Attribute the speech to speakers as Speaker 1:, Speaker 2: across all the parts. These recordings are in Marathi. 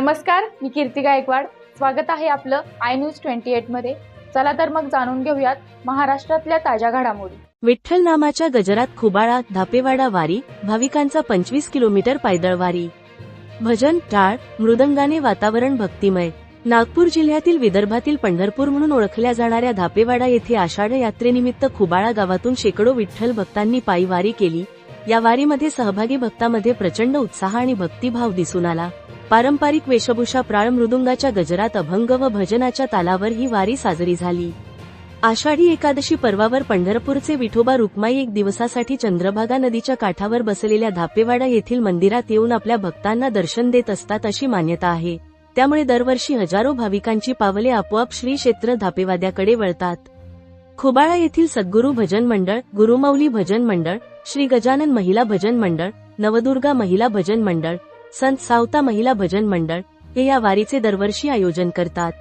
Speaker 1: नमस्कार मी कीर्ती गायकवाड. स्वागत आहे आपलं आय न्यूज ट्वेंटी एटमध्ये. चला तर मग जाणून घेऊयात महाराष्ट्रातल्या ताज्या घडामोडी.
Speaker 2: विठ्ठल नामाच्या गजरात खुबाळा धापेवाडा वारी भाविकांचा पंचवीस किलोमीटर पायदळ वारी. भजन टाळ मृदंगाने वातावरण भक्तिमय. नागपूर जिल्ह्यातील विदर्भातील पंढरपूर म्हणून ओळखल्या जाणाऱ्या धापेवाडा येथे आषाढ यात्रेनिमित्त खुबाळा गावातून शेकडो विठ्ठल भक्तांनी पायी वारी केली. या वारीमध्ये सहभागी भक्तामध्ये प्रचंड उत्साह आणि भक्तिभाव दिसून आला. पारंपरिक वेशभूषा प्राळ मृदुंगाच्या गजरात अभंग व भजनाच्या तालावर ही वारी साजरी झाली. आषाढी एकादशी पर्वावर पंढरपूरचे विठोबा रुक्माई एक दिवसासाठी चंद्रभागा नदीच्या काठावर बसलेल्या धापेवाडा येथील मंदिरात येऊन आपल्या भक्तांना दर्शन देत असतात अशी मान्यता आहे. त्यामुळे दरवर्षी हजारो भाविकांची पावले आपोआप श्री क्षेत्र धापेवाद्याकडे वळतात. खुबाळा येथील सद्गुरू भजन मंडळ गुरुमौली भजन मंडळ श्री गजानन महिला भजन मंडळ नवदुर्गा महिला भजन मंडळ संत सावता महिला भजन मंडळ हे या वारीचे दरवर्षी आयोजन करतात.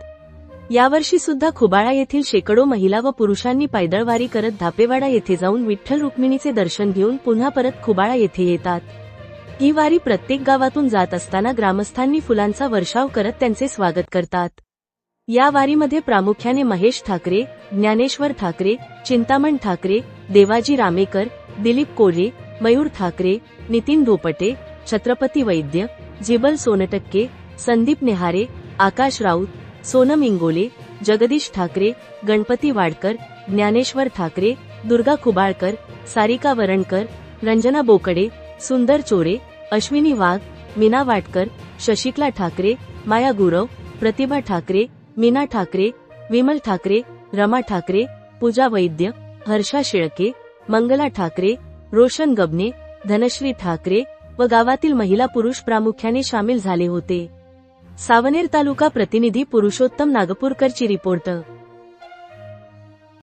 Speaker 2: यावर्षी सुद्धा खुबाळा येथील शेकडो महिला व पुरुषांनी पायदळवारी करत धापेवाडा येथे जाऊन विठ्ठल रुक्मिणीचे दर्शन घेऊन पुन्हा परत खुबाळा येथे येतात. ही वारी प्रत्येक गावातून जात असताना ग्रामस्थांनी फुलांचा वर्षाव करत त्यांचे स्वागत करतात. या वारीमध्ये प्रामुख्याने महेश ठाकरे ज्ञानेश्वर ठाकरे चिंतामण ठाकरे देवाजी रामेकर दिलीप कोरे मयूर ठाकरे नितीन धोपटे छत्रपती वैद्य जिबल सोनटक्के संदीप नेहारे आकाश राऊत सोनम इंगोले जगदीश ठाकरे गणपती वाडकर ज्ञानेश्वर ठाकरे दुर्गा खुबाळकर सारिका वरणकर रंजना बोकडे सुंदर चोरे अश्विनी वाघ मीना वाटकर शशिकला ठाकरे माया गुरव प्रतिभा ठाकरे मीना ठाकरे विमल ठाकरे रमा ठाकरे पूजा वैद्य हर्षा शेळके मंगला ठाकरे रोशन गबने धनश्री ठाकरे व गावातील महिला पुरुष प्रामुख्याने सामील झाले होते. सावनेर तालुका प्रतिनिधी पुरुषोत्तम नागपूरकरची रिपोर्ट